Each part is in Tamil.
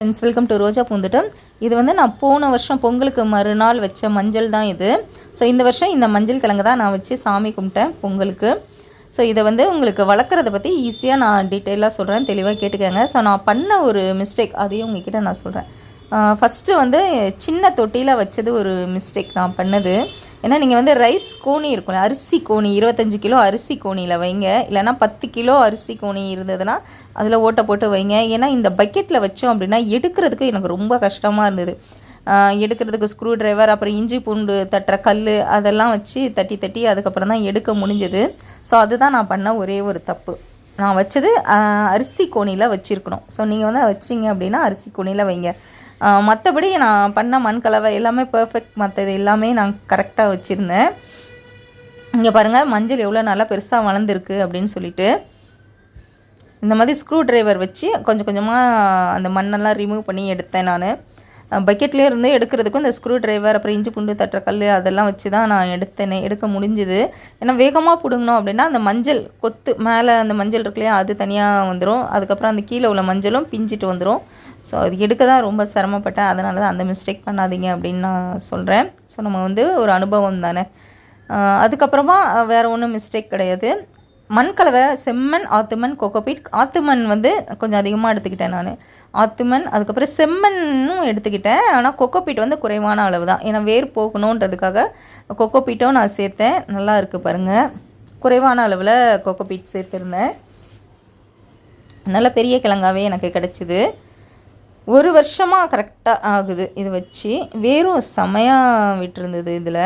Friends welcome to Roja Poonthottam. இது வந்து நான் போன வருஷம் பொங்கலுக்கு மறுநாள் வச்ச மஞ்சள் தான் இது. ஸோ இந்த வருஷம் இந்த மஞ்சள் கிழங்கு தான் நான் வச்சு சாமி கும்பிட்டேன் பொங்கலுக்கு. ஸோ இதை வந்து உங்களுக்கு வளர்க்குறத பற்றி ஈஸியாக நான் டீட்டெயிலாக சொல்கிறேன் தெளிவாக கேட்டுக்கோங்க. ஸோ நான் பண்ண ஒரு மிஸ்டேக் அதையும் உங்ககிட்ட நான் சொல்கிறேன் ஃபஸ்ட்டு வந்து சின்ன தொட்டியில் வச்சது ஒரு மிஸ்டேக் நான் பண்ணது. ஏன்னா நீங்கள் வந்து ரைஸ் கோணி இருக்கும் அரிசி கோணி இருபத்தஞ்சி கிலோ அரிசி கோணியில் வைங்க. இல்லைன்னா பத்து கிலோ அரிசி கோணி இருந்ததுன்னா அதில் ஓட்டை போட்டு வைங்க. ஏன்னா இந்த பக்கெட்டில் வச்சோம் அப்படின்னா எடுக்கிறதுக்கு எனக்கு ரொம்ப கஷ்டமாக இருந்தது. எடுக்கிறதுக்கு ஸ்க்ரூ டிரைவர் அப்புறம் இஞ்சி பூண்டு தட்டுற கல் அதெல்லாம் வச்சு தட்டி தட்டி அதுக்கப்புறம் தான் எடுக்க முடிஞ்சது. ஸோ அதுதான் நான் பண்ண ஒரே ஒரு தப்பு. நான் வச்சது அரிசி கோணியில் வச்சுருக்கணும். ஸோ நீங்கள் வந்து வச்சிங்க அப்படின்னா அரிசி கோணியில் வைங்க. மற்றபடி நான் பண்ண மண் கலவை எல்லாமே பர்ஃபெக்ட் மற்றது எல்லாமே நான் கரெக்டாக வச்சுருந்தேன். இங்கே பாருங்கள் மஞ்சள் எவ்வளோ நல்லா பெருசாக வளர்ந்துருக்கு அப்படின்னு சொல்லிட்டு இந்த மாதிரி ஸ்க்ரூ ட்ரைவர் வச்சு கொஞ்சம் கொஞ்சமாக அந்த மண்ணெல்லாம் ரிமூவ் பண்ணி எடுத்தேன் நான். பக்கெட்லேயே இருந்து எடுக்கிறதுக்கும் இந்த ஸ்க்ரூ டிரைவர் அப்புறம் இஞ்சி பூண்டு தட்டுற கல் அதெல்லாம் வச்சு தான் நான் எடுத்தேனே எடுக்க முடிஞ்சுது. ஏன்னா வேகமாக பிடுங்கணும் அப்படின்னா அந்த மஞ்சள் கொத்து மேலே அந்த மஞ்சள் இருக்குல்லையா அது தனியாக வந்துடும் அதுக்கப்புறம் அந்த கீழே உள்ள மஞ்சளும் பிஞ்சிட்டு வந்துடும் ஸோ அது எடுக்க தான் ரொம்ப சிரமப்பட்டேன். அதனால தான் அந்த மிஸ்டேக் பண்ணாதீங்க அப்படின்னு நான் சொல்கிறேன் ஸோ நம்ம வந்து ஒரு அனுபவம் தானே. அதுக்கப்புறமா வேறு ஒன்றும் மிஸ்டேக் கிடையாது. மண் கலவை செம்மண் ஆத்துமண் கோகோபீட். ஆத்துமண் வந்து கொஞ்சம் அதிகமாக எடுத்துக்கிட்டேன் நான். ஆத்துமண் அதுக்கப்புறம் செம்மண்ணும் எடுத்துக்கிட்டேன். ஆனால் கொக்கோபீட் வந்து குறைவான அளவு தான் ஏன்னா வேர் போகணுன்றதுக்காக கொக்கோபீட்டும் நான் சேர்த்தேன். நல்லா இருக்குது பாருங்கள் குறைவான அளவில் கொக்கோபீட் சேர்த்துருந்தேன். நல்ல பெரிய கிழங்காவே எனக்கு கிடச்சிது. ஒரு வருஷமாக கரெக்டாக ஆகுது இது வச்சு. வேரும் செமையாக விட்டுருந்தது இதில்.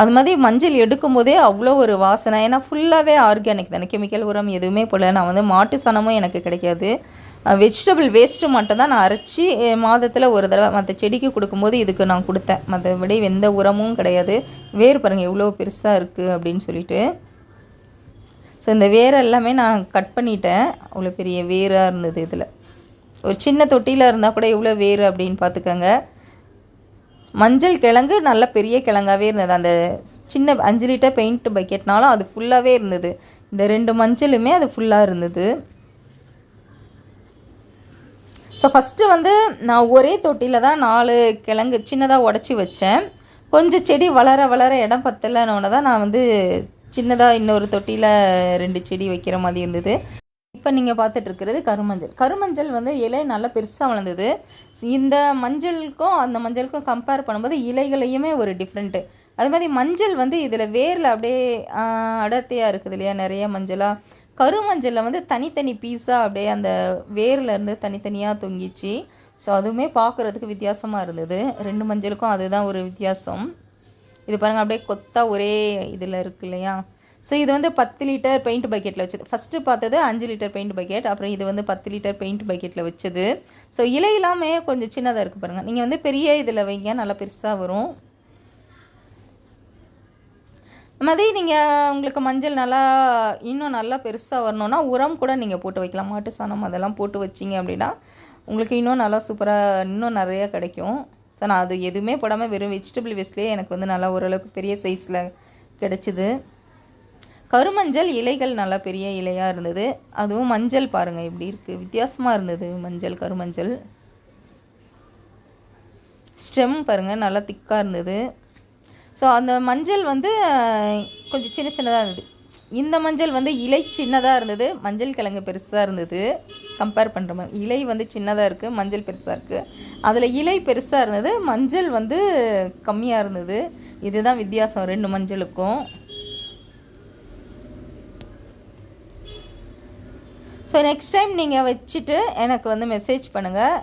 அது மாதிரி மஞ்சள் எடுக்கும்போதே அவ்வளோ ஒரு வாசனை. ஏன்னா ஃபுல்லாகவே ஆர்கானிக் தானே. கெமிக்கல் உரம் எதுவுமே போல் நான் வந்து மாட்டு சாணமும் எனக்கு கிடைக்காது. வெஜிடபிள் வேஸ்ட்டு மட்டும்தான் நான் அரைச்சி மாதத்தில் ஒரு தடவை மற்ற செடிக்கு கொடுக்கும்போது இதுக்கு நான் கொடுத்தேன். மற்றபடி எந்த உரமும் கிடையாது. வேர் பாருங்கள் எவ்வளோ பெருசாக இருக்குது அப்படின்னு சொல்லிட்டு. ஸோ இந்த வேர் எல்லாமே நான் கட் பண்ணிட்டேன். அவ்வளோ பெரிய வேராக இருந்தது இதில். ஒரு சின்ன தொட்டியில் இருந்தால் கூட எவ்வளோ வேர் அப்படின்னு பார்த்துக்கோங்க. மஞ்சள் கிழங்கு நல்ல பெரிய கிழங்காவே இருந்தது. அந்த சின்ன அஞ்சு லிட்டர் பெயிண்ட் பக்கெட்னாலும் அது ஃபுல்லாகவே இருந்தது. இந்த ரெண்டு மஞ்சளுமே அது ஃபுல்லாக இருந்தது. ஸோ ஃபஸ்ட்டு வந்து நான் ஒரே தொட்டியில் தான் நாலு கிழங்கு சின்னதாக உடச்சி வச்சேன். கொஞ்சம் செடி வளர வளர இடம் பத்தலைன்னு தான் நான் வந்து சின்னதாக இன்னொரு தொட்டியில் ரெண்டு செடி வைக்கிற மாதிரி இருந்தது. இப்போ நீங்கள் பார்த்துட்டு இருக்கிறது கருமஞ்சள். கருமஞ்சள் வந்து இலை நல்லா பெருசாக வளர்ந்தது. இந்த மஞ்சளுக்கும் அந்த மஞ்சளுக்கும் கம்பேர் பண்ணும்போது இலைகளையுமே ஒரு டிஃப்ரெண்ட்டு அது மாதிரி மஞ்சள் வந்து இதில் வேரில் அப்படியே அடர்த்தியாக இருக்குது இல்லையா? நிறைய மஞ்சளாக கருமஞ்சளில் வந்து தனித்தனி பீஸாக அப்படியே அந்த வேர்ல இருந்து தனித்தனியாக தொங்கிச்சு. ஸோ அதுவுமே பார்க்குறதுக்கு வித்தியாசமாக இருந்தது. ரெண்டு மஞ்சளுக்கும் அதுதான் ஒரு வித்தியாசம். இது பாருங்கள் அப்படியே கொத்தா ஒரே இதில் இருக்கு இல்லையா? ஸோ இது வந்து பத்து லிட்டர் பெயிண்ட் பக்கெட்டில் வச்சது. ஃபஸ்ட்டு பார்த்தது அஞ்சு லிட்டர் பெயிண்ட் பக்கெட் அப்புறம் இது வந்து பத்து லிட்டர் பெயிண்ட் பக்கெட்டில் வச்சது. ஸோ இலை எல்லாமே கொஞ்சம் சின்னதாக இருக்குது பாருங்கள் நீங்கள் வந்து பெரிய இதில் வைங்க நல்லா பெருசாக வரும். மாதிரி நீங்கள் உங்களுக்கு மஞ்சள் நல்லா இன்னும் நல்லா பெருசாக வரணும்னா உரம் கூட நீங்கள் போட்டு வைக்கலாம். மாட்டு சாணம் அதெல்லாம் போட்டு வச்சிங்க அப்படின்னா உங்களுக்கு இன்னும் நல்லா சூப்பராக இன்னும் நிறையா கிடைக்கும். ஸோ நான் அது எதுவுமே போடாமல் வெறும் வெஜிடபிள் வேஸ்ட்லேயே எனக்கு வந்து நல்லா ஓரளவுக்கு பெரிய சைஸில் கிடச்சிது. கருமஞ்சள் இலைகள் நல்லா பெரிய இலையாக இருந்தது. அதுவும் மஞ்சள் பாருங்கள் இப்படி இருக்குது வித்தியாசமாக இருந்தது மஞ்சள் கருமஞ்சள். ஸ்டெம் பாருங்கள் நல்லா திக்காக இருந்தது. ஸோ அந்த மஞ்சள் வந்து கொஞ்சம் சின்ன சின்னதாக இருந்தது. இந்த மஞ்சள் வந்து இலை சின்னதாக இருந்தது. மஞ்சள் கிழங்கு பெருசாக இருந்தது. கம்பேர் பண்ணுற மாதிரி இலை வந்து சின்னதாக இருக்குது மஞ்சள் பெருசாக இருக்குது அதில் இலை பெருசாக இருந்தது. மஞ்சள் வந்து கம்மியாக இருந்தது. இதுதான் வித்தியாசம் ரெண்டு மஞ்சளுக்கும். ஸோ நெக்ஸ்ட் டைம் நீங்கள் வச்சுட்டு எனக்கு வந்து மெசேஜ் பண்ணுங்கள்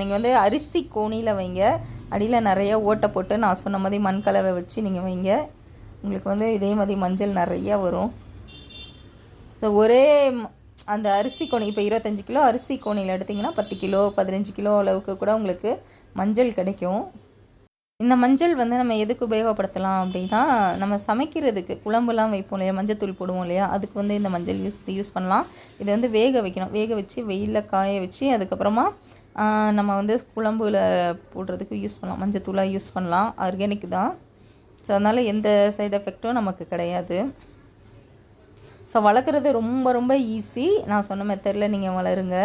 நீங்கள் வந்து அரிசி கோணியில் வைங்க. அடியில் நிறைய ஓட்டை போட்டு நான் சொன்ன மாதிரி மண் கலவை வச்சு நீங்கள் வைங்க. உங்களுக்கு வந்து இதே மாதிரி மஞ்சள் நிறையா வரும். ஸோ ஒரே அந்த அரிசி கோணி இப்போ இருபத்தஞ்சி கிலோ அரிசி கோணியில் எடுத்திங்கன்னா பத்து கிலோ பதினஞ்சு கிலோ அளவுக்கு கூட உங்களுக்கு மஞ்சள் கிடைக்கும். இந்த மஞ்சள் வந்து நம்ம எதுக்கு உபயோகப்படுத்தலாம் அப்படின்னா நம்ம சமைக்கிறதுக்கு குழம்புலாம் வைப்போம் இல்லையா? மஞ்சத்தூள் போடுவோம் இல்லையா? அதுக்கு வந்து இந்த மஞ்சள் யூஸ் யூஸ் பண்ணலாம். இதை வந்து வேக வைக்கணும். வேக வச்சு வெயிலில் காய வச்சு அதுக்கப்புறமா நம்ம வந்து குழம்புல போடுறதுக்கு யூஸ் பண்ணலாம். மஞ்சத்தூளாக யூஸ் பண்ணலாம். ஆர்கானிக் தான். ஸோ அதனால் எந்த சைடு எஃபெக்ட்டும் நமக்கு கிடையாது. ஸோ வளர்க்குறது ரொம்ப ரொம்ப ஈஸி நான் சொன்ன மெத்தடில் நீங்கள் வளருங்க.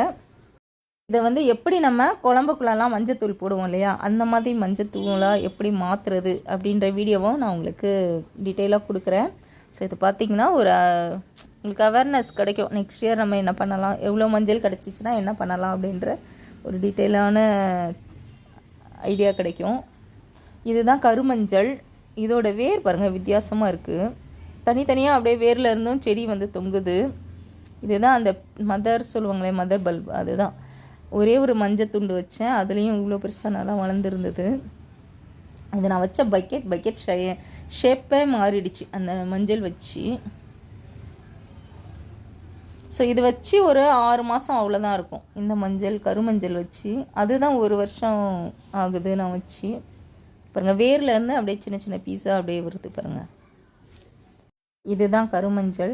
இதை வந்து எப்படி நம்ம குழம்புக்குள்ளெல்லாம் மஞ்சத்தூள் போடுவோம் இல்லையா? அந்த மாதிரி மஞ்சத்தூளாக எப்படி மாற்றுறது அப்படின்ற வீடியோவும் நான் உங்களுக்கு டீட்டெயிலாக கொடுக்குறேன். ஸோ இது பார்த்திங்கன்னா ஒரு உங்களுக்கு அவேர்னஸ் கிடைக்கும். நெக்ஸ்ட் இயர் நம்ம என்ன பண்ணலாம்? எவ்வளோ மஞ்சள் கிடச்சிச்சின்னா என்ன பண்ணலாம் அப்படின்ற ஒரு டீட்டெயிலான ஐடியா கிடைக்கும். இதுதான் கருமஞ்சள். இதோட வேர் பாருங்கள் வித்தியாசமாக இருக்குது தனித்தனியாக அப்படியே வேர்ல இருந்தும் செடி வந்து தொங்குது. இதுதான் அந்த மதர் சொல்லுவாங்களே மதர் பல்ப் அதுதான். ஒரே ஒரு மஞ்சள் துண்டு வச்சேன். அதுலேயும் இவ்வளோ பெருசாக நல்லா வளர்ந்துருந்தது. இது நான் வச்ச பக்கெட் பக்கெட் ஷே ஷேப்பே மாறிடுச்சு. அந்த மஞ்சள் வச்சு. ஸோ இது வச்சு ஒரு ஆறு மாதம் அவ்வளோதான் இருக்கும். இந்த மஞ்சள் கருமஞ்சள் வச்சு. அதுதான் ஒரு வருஷம் ஆகுது நான் வச்சு. பாருங்கள் வேர்லேருந்து அப்படியே சின்ன சின்ன பீஸாக அப்படியே வருது பாருங்கள் இதுதான் கருமஞ்சள்.